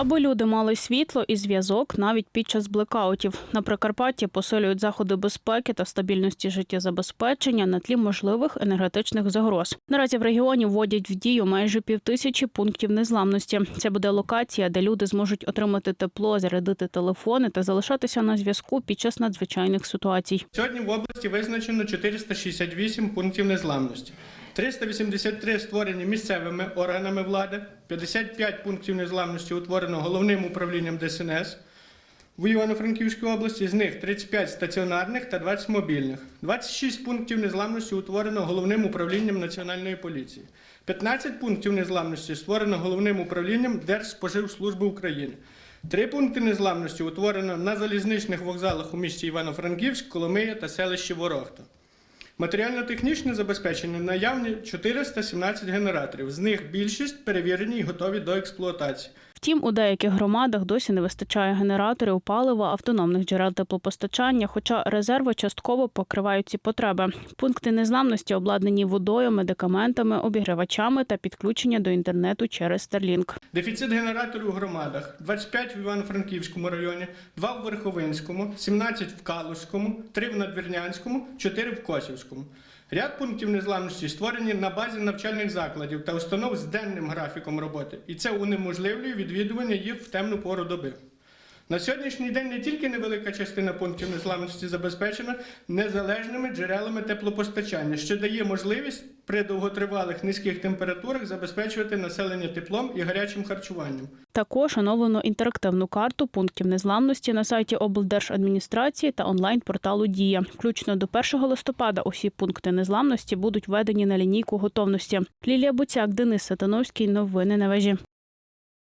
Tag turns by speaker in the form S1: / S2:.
S1: Аби люди мали світло і зв'язок навіть під час блекаутів. На Прикарпатті посилюють заходи безпеки та стабільності життєзабезпечення на тлі можливих енергетичних загроз. Наразі в регіоні вводять в дію майже півтисячі пунктів незламності. Це буде локація, де люди зможуть отримати тепло, зарядити телефони та залишатися на зв'язку під час надзвичайних ситуацій.
S2: Сьогодні в області визначено 468 пунктів незламності. 383 створені місцевими органами влади, 55 пунктів незламності утворено головним управлінням ДСНС в Івано-Франківській області, з них 35 стаціонарних та 20 мобільних. 26 пунктів незламності утворено головним управлінням Національної поліції. 15 пунктів незламності створено головним управлінням Держспоживслужби України. Три пункти незламності утворено на залізничних вокзалах у місті Івано-Франківськ, Коломия та селищі Ворохта. Матеріально-технічне забезпечення наявні 417 генераторів. З них більшість перевірені і готові до експлуатації.
S1: Втім, у деяких громадах досі не вистачає генераторів, палива, автономних джерел теплопостачання, хоча резерви частково покривають ці потреби. Пункти незламності обладнані водою, медикаментами, обігрівачами та підключення до інтернету через Starlink.
S2: Дефіцит генераторів у громадах 25 в Івано-Франківському районі, 2 в Верховинському, 17 в Калузькому, 3 в Надвірнянському, 4 в Косівському. Ряд пунктів незламності створені на базі навчальних закладів та установ з денним графіком роботи, і це унеможливлює відвідування їх в темну пору доби. На сьогоднішній день не тільки невелика частина пунктів незламності забезпечена незалежними джерелами теплопостачання, що дає можливість при довготривалих низьких температурах забезпечувати населення теплом і гарячим харчуванням.
S1: Також оновлено інтерактивну карту пунктів незламності на сайті облдержадміністрації та онлайн-порталу Дія. Включно до 1 листопада усі пункти незламності будуть введені на лінійку готовності. Лілія Буцяк, Денис Сатановський. Новини на вежі.